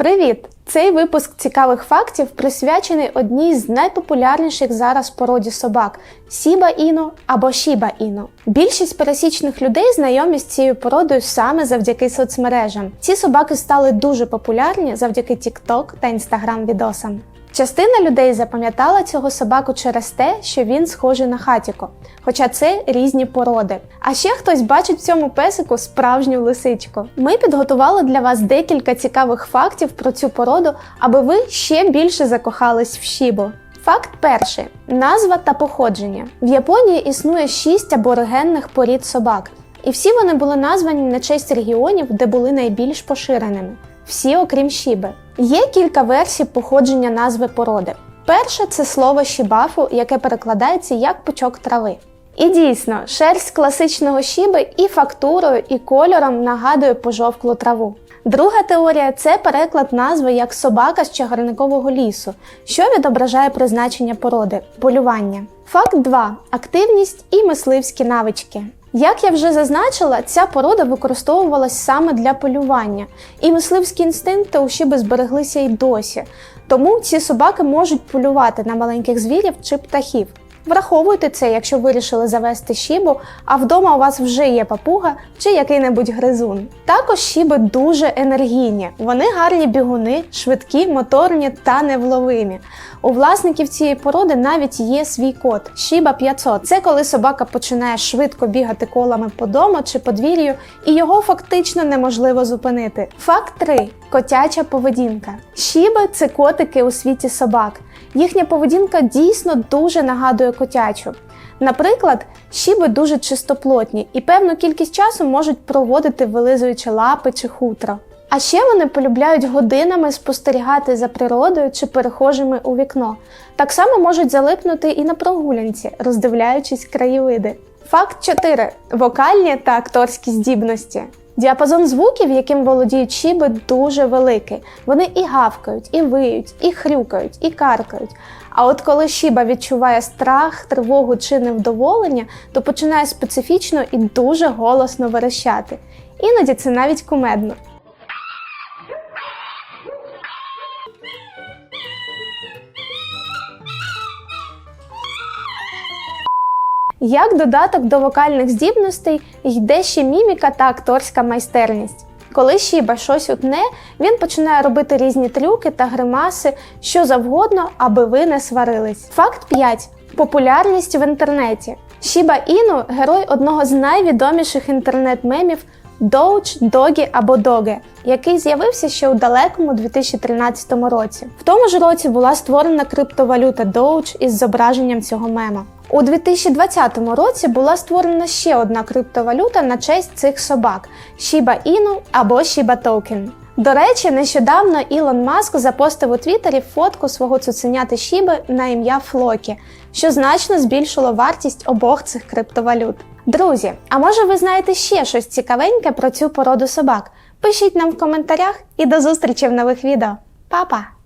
Привіт! Цей випуск цікавих фактів присвячений одній з найпопулярніших зараз породі собак Сіба Іно або Шіба Іно. Більшість пересічних людей знайомі з цією породою саме завдяки соцмережам. Ці собаки стали дуже популярні завдяки TikTok та Instagram відосам. Частина людей запам'ятала цього собаку через те, що він схожий на хатіко, хоча це різні породи. А ще хтось бачить в цьому песику справжню лисичку. Ми підготували для вас декілька цікавих фактів про цю породу, аби ви ще більше закохались в шібу. Факт перший: назва та походження. В Японії існує шість аборигенних порід собак, і всі вони були названі на честь регіонів, де були найбільш поширеними. Всі, окрім шіби. Є кілька версій походження назви породи. Перше це слово шібафу, яке перекладається як пучок трави. І дійсно, шерсть класичного шіби і фактурою, і кольором нагадує пожовклу траву. Друга теорія це переклад назви як собака з чагарникового лісу, що відображає призначення породи полювання. Факт 2. Активність і мисливські навички. Як я вже зазначила, ця порода використовувалась саме для полювання, і мисливські інстинкти у шіби збереглися й досі. Тому ці собаки можуть полювати на маленьких звірів чи птахів. Враховуйте це, якщо вирішили завести шібу, а вдома у вас вже є папуга чи який-небудь гризун. Також шіби дуже енергійні, вони гарні бігуни, швидкі, моторні та невловимі. У власників цієї породи навіть є свій код Шіба 500. Це коли собака починає швидко бігати колами по дому чи подвір'ю, і його фактично неможливо зупинити. Факт 3. Котяча поведінка. Шіби це котики у світі собак. Їхня поведінка дійсно дуже нагадує котячу. Наприклад, шіби дуже чистоплотні і певну кількість часу можуть проводити вилизуючи лапи чи хутро. А ще вони полюбляють годинами спостерігати за природою чи перехожими у вікно. Так само можуть залипнути і на прогулянці, роздивляючись краєвиди. Факт 4. Вокальні та акторські здібності. Діапазон звуків, яким володіють шіби, дуже великий. Вони і гавкають, і виють, і хрюкають, і каркають. А от коли шіба відчуває страх, тривогу чи невдоволення, то починає специфічно і дуже голосно верещати. Іноді це навіть кумедно. Як додаток до вокальних здібностей йде ще міміка та акторська майстерність. Коли Шіба щось утне, він починає робити різні трюки та гримаси, що завгодно, аби ви не сварились. Факт 5. Популярність в інтернеті. Шіба Іну герой одного з найвідоміших інтернет-мемів Доуч, Догі або Доге, який з'явився ще у далекому 2013 році. В тому ж році була створена криптовалюта Doge із зображенням цього мема. У 2020 році була створена ще одна криптовалюта на честь цих собак Shiba Inu або Shiba Token. До речі, нещодавно Ілон Маск запостив у Твіттері фотку свого цуценяти Шіби на ім'я Флокі, що значно збільшило вартість обох цих криптовалют. Друзі, а може ви знаєте ще щось цікавеньке про цю породу собак? Пишіть нам в коментарях і до зустрічі в нових відео. Па-па!